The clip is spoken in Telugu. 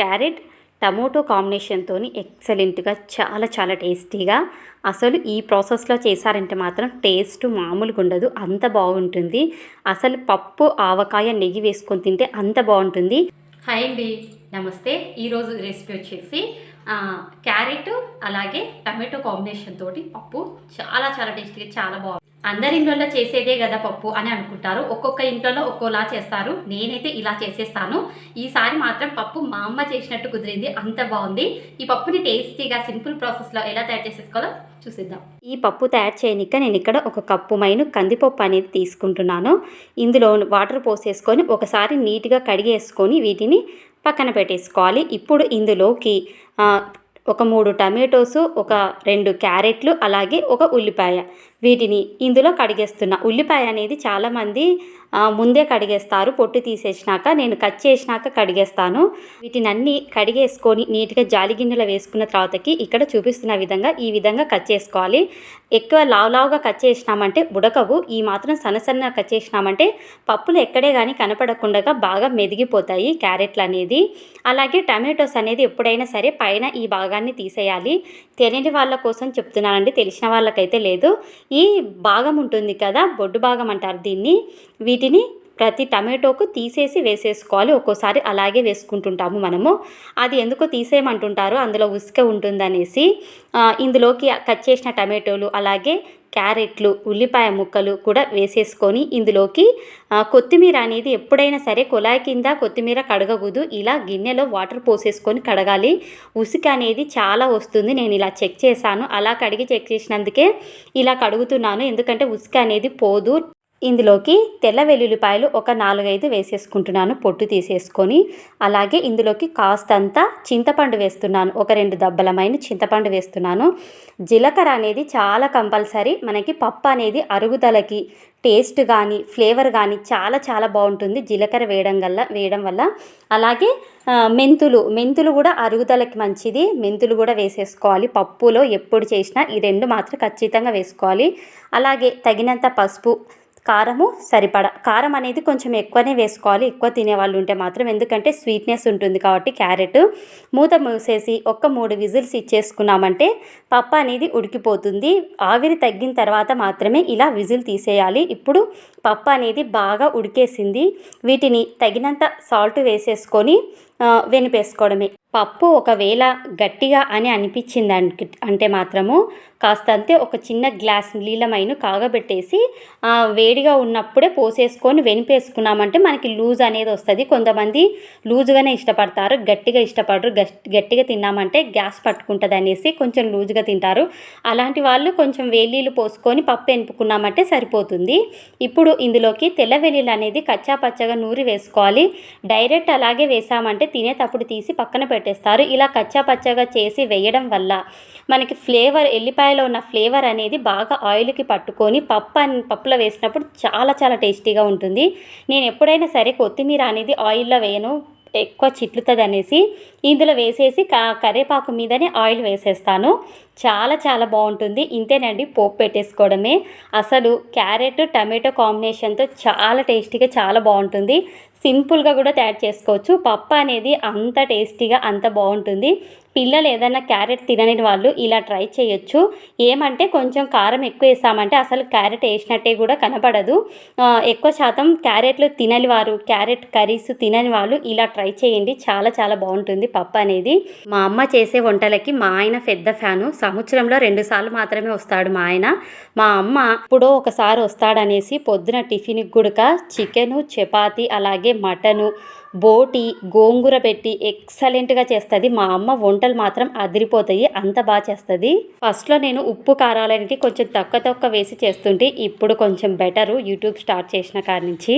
క్యారెట్ టమోటో కాంబినేషన్తో ఎక్సలెంట్గా చాలా చాలా టేస్టీగా. అసలు ఈ ప్రాసెస్లో చేశారంటే మాత్రం టేస్ట్ మామూలుగా ఉండదు అంత బాగుంటుంది. అసలు పప్పు ఆవకాయ నెయ్యి వేసుకొని తింటే అంత బాగుంటుంది. హాయ్ అండి నమస్తే. ఈరోజు రెసిపీ వచ్చేసి క్యారెట్ అలాగే టమాటో కాంబినేషన్ తోటి పప్పు చాలా చాలా టేస్టీగా చాలా బాగుంది అందరి ఇంట్లో చేసేదే కదా పప్పు అని అనుకుంటారు. ఒక్కొక్క ఇంట్లో ఒక్కోలా చేస్తారు. నేనైతే ఇలా చేసేస్తాను. ఈసారి మాత్రం పప్పు మా అమ్మ చేసినట్టు కుదిరింది. అంత బాగుంది. ఈ పప్పుని టేస్టీగా సింపుల్ ప్రాసెస్లో ఎలా తయారు చేసేసుకోవాలో చూసిద్దాం. ఈ పప్పు తయారు చేయనిక నేను ఇక్కడ ఒక కప్పు మైను కందిపప్పు అనేది తీసుకుంటున్నాను. ఇందులో వాటర్ పోసేసుకొని ఒకసారి నీట్గా కడిగేసుకొని వీటిని పక్కన పెట్టేసుకోవాలి. ఇప్పుడు ఇందులోకి ఒక మూడు టమాటోస్ ఒక రెండు క్యారెట్లు అలాగే ఒక ఉల్లిపాయ వీటిని ఇందులో కడిగేస్తున్నా. ఉల్లిపాయ అనేది చాలామంది ముందే కడిగేస్తారు. పొట్టు తీసేసినాక నేను కట్ చేసినాక కడిగేస్తాను. వీటిని అన్ని కడిగేసుకొని నీట్గా జాలి గిన్నెలో వేసుకున్న తర్వాతకి ఇక్కడ చూపిస్తున్న విధంగా ఈ విధంగా కట్ చేసుకోవాలి. ఎక్కువ లావు లావుగా కట్ చేసినామంటే ఉడకవు. ఈ మాత్రం సన్న సన్న కట్ చేసినామంటే పప్పులు ఎక్కడే కానీ కనపడకుండా బాగా మెదిగిపోతాయి క్యారెట్లు అనేది. అలాగే టమాటోస్ అనేది ఎప్పుడైనా సరే పైన ఈ భాగాన్ని తీసేయాలి. తెలియని వాళ్ళ కోసం చెప్తున్నానండి తెలిసిన వాళ్ళకైతే లేదు. ఈ భాగం ఉంటుంది కదా బొడ్డు భాగం అంటారు దీన్ని. వీటిని ప్రతి టమాటోకు తీసేసి వేసేసుకోవాలి. ఒక్కోసారి అలాగే వేసుకుంటుంటాము మనము. అది ఎందుకో తీసేయమంటుంటారు? అందులో ఉసుక ఉంటుందనేసి ఇందులోకి కట్ చేసిన టమాటోలు అలాగే క్యారెట్లు ఉల్లిపాయ ముక్కలు కూడా వేసేసుకొని ఇందులోకి కొత్తిమీర అనేది ఎప్పుడైనా సరే కుళాయి కింద కొత్తిమీర కడగకూడదు. ఇలా గిన్నెలో వాటర్ పోసేసుకొని కడగాలి. ఉసుక అనేది చాలా వస్తుంది. నేను ఇలా చెక్ చేశాను. అలా కడిగి చెక్ చేసినందుకే ఇలా కడుగుతున్నాను. ఎందుకంటే ఉసుక అనేది పోదు. ఇందులోకి తెల్ల వెల్లుల్లిపాయలు ఒక నాలుగైదు వేసేసుకుంటున్నాను. పొట్టు తీసేసుకొని అలాగే ఇందులోకి కాస్తంత చింతపండు వేస్తున్నాను. ఒక రెండు దబ్బలమైన చింతపండు వేస్తున్నాను. జీలకర్ర అనేది చాలా కంపల్సరీ. మనకి పప్పు అనేది అరుగుదలకి టేస్ట్ కానీ ఫ్లేవర్ కానీ చాలా చాలా బాగుంటుంది. జీలకర్ర వేయడం వల్ల వేయడం వల్ల. అలాగే మెంతులు. మెంతులు కూడా అరుగుదలకి మంచిది. మెంతులు కూడా వేసేసుకోవాలి. పప్పులో ఎప్పుడు చేసినా ఈ రెండు మాత్రం ఖచ్చితంగా వేసుకోవాలి. అలాగే తగినంత పసుపు కారము సరిపడా కారం అనేది కొంచెం ఎక్కువనే వేసుకోవాలి. ఎక్కువ తినేవాళ్ళు ఉంటే మాత్రం ఎందుకంటే స్వీట్నెస్ ఉంటుంది కాబట్టి క్యారెట్. మూత మూసేసి ఒక్క మూడు విజిల్స్ ఇచ్చేసుకున్నామంటే పప్పు అనేది ఉడికిపోతుంది. ఆవిరి తగ్గిన తర్వాత మాత్రమే ఇలా విజిల్ తీసేయాలి. ఇప్పుడు పప్పు అనేది బాగా ఉడికేసింది. వీటిని తగినంత సాల్ట్ వేసేసుకొని వెనిపేసుకోవడమే. పప్పు ఒకవేళ గట్టిగా అని అనిపించింది అంట- అంటే మాత్రము కాస్తంతే ఒక చిన్న గ్లాస్ నీళ్ళమైన కాగబెట్టేసి వేడిగా ఉన్నప్పుడే పోసేసుకొని వెనిపేసుకున్నామంటే మనకి లూజ్ అనేది వస్తుంది. కొంతమంది లూజుగానే ఇష్టపడతారు గట్టిగా ఇష్టపడరు గట్టిగా తిన్నామంటే గ్యాస్ పట్టుకుంటుంది అనేసి కొంచెం లూజుగా తింటారు. అలాంటి వాళ్ళు కొంచెం వేలీలు పోసుకొని పప్పు ఎనుపుకున్నామంటే సరిపోతుంది. ఇప్పుడు ఇందులోకి తెల్ల వెల్లుల్లి అనేది కచ్చా పచ్చగా నూరి వేసుకోవాలి. డైరెక్ట్ అలాగే వేసామంటే తినేటప్పుడు తీసి పక్కన పెట్టేస్తారు. ఇలా కచ్చా పచ్చగా చేసి వేయడం వల్ల మనకి ఫ్లేవర్ ఎల్లిపాయలో ఉన్న ఫ్లేవర్ అనేది బాగా ఆయిల్కి పట్టుకొని పప్పు అని పప్పులో వేసినప్పుడు చాలా చాలా టేస్టీగా ఉంటుంది. నేను ఎప్పుడైనా సరే కొత్తిమీర అనేది ఆయిల్లో వేయను. ఎక్కువ చిట్లుతుంది అనేసి ఇందులో వేసేసి కా కరివేపాకు మీదనే ఆయిల్ వేసేస్తాను. చాలా చాలా బాగుంటుంది. ఇంతేనండి పోపు పెట్టేసుకోవడమే. అసలు క్యారెట్ టమాటో కాంబినేషన్తో చాలా టేస్టీగా చాలా బాగుంటుంది. సింపుల్గా కూడా తయారు చేసుకోవచ్చు. పప్పు అనేది అంత టేస్టీగా అంత బాగుంటుంది. పిల్లలు ఏదైనా క్యారెట్ తినని వాళ్ళు ఇలా ట్రై చేయొచ్చు. ఏమంటే కొంచెం కారం ఎక్కువ వేసామంటే అసలు క్యారెట్ వేసినట్టే కూడా కనపడదు. ఎక్కువ శాతం క్యారెట్లు తినని వారు క్యారెట్ కర్రీస్ తినని వాళ్ళు ఇలా ట్రై చేయండి. చాలా చాలా బాగుంటుంది పప్పు అనేది. మా అమ్మ చేసే వంటలకి మా ఆయన పెద్ద ఫ్యాను. సంవత్సరంలో రెండు సార్లు మాత్రమే వస్తాడు మా ఆయన. మా అమ్మ ఇప్పుడు ఒకసారి వస్తాడనేసి పొద్దున టిఫిన్ గుడక చికెను చపాతి అలాగే మటను బోటి గోంగూర పెట్టి ఎక్సలెంట్గా చేస్తుంది. మా అమ్మ వంటలు మాత్రం అదిరిపోతాయి అంత బాగా చేస్తుంది. ఫస్ట్లో నేను ఉప్పు కారాలనేది కొంచెం తక్కువ తక్కువ వేసి చేస్తుంటే ఇప్పుడు కొంచెం బెటరు యూట్యూబ్ స్టార్ట్ చేసిన కాడి నుంచి.